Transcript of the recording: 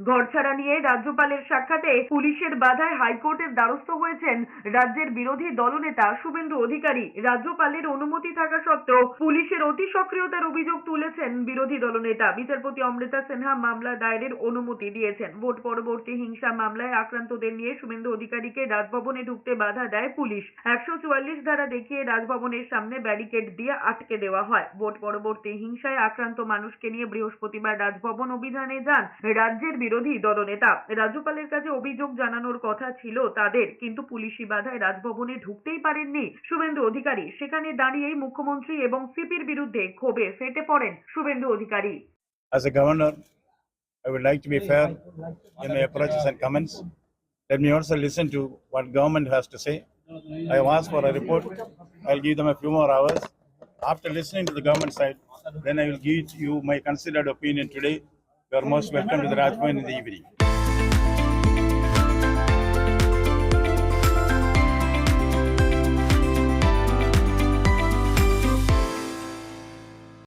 ঘরছাড়া নিয়ে রাজ্যপালের সাক্ষাতে পুলিশের বাধায় হাইকোর্টের দ্বারস্থ হয়েছেন রাজ্যের বিরোধী দলনেতা শুভেন্দু অধিকারী। রাজ্যপালের অনুমতি থাকা সত্ত্বেও পুলিশের অতি সক্রিয়তার অভিযোগ তুলেছেন বিরোধী দলনেতা। বিচারপতি অমৃতা সিনহা মামলা দায়েরের অনুমতি দিয়েছেন। ভোট পরবর্তী হিংসা মামলায় আক্রান্তদের নিয়ে শুভেন্দু অধিকারীকে রাজভবনে ঢুকতে বাধা দেয় পুলিশ। একশো চুয়াল্লিশ ধারা দেখিয়ে রাজভবনের সামনে ব্যারিকেড দিয়ে আটকে দেওয়া হয়। ভোট পরবর্তী হিংসায় আক্রান্ত মানুষকে নিয়ে বৃহস্পতিবার রাজভবন অভিযানে যান রাজ্যের বিরোধী দলনেতা রাজ্যপালের কাছে অভিযোগ জানানোর কথা ছিল তাদের কিন্তু পুলিশি বাধায় রাজভবনে ঢুকতেই পারেননি শুভেন্দু অধিকারী সেখানে দাঁড়িয়েই মুখ্যমন্ত্রী এবং সিপির বিরুদ্ধে ক্ষোভে ফেটে পড়েন Suvendu Adhikari As a governor, I would like to be fair in my approaches and comments. Let me also listen to what government has to say. I have asked for a report. I'll give them a few more hours. After listening to the government side, then I will give you my considered opinion today. വെർമോസ് welcome to the Rajma in the evening.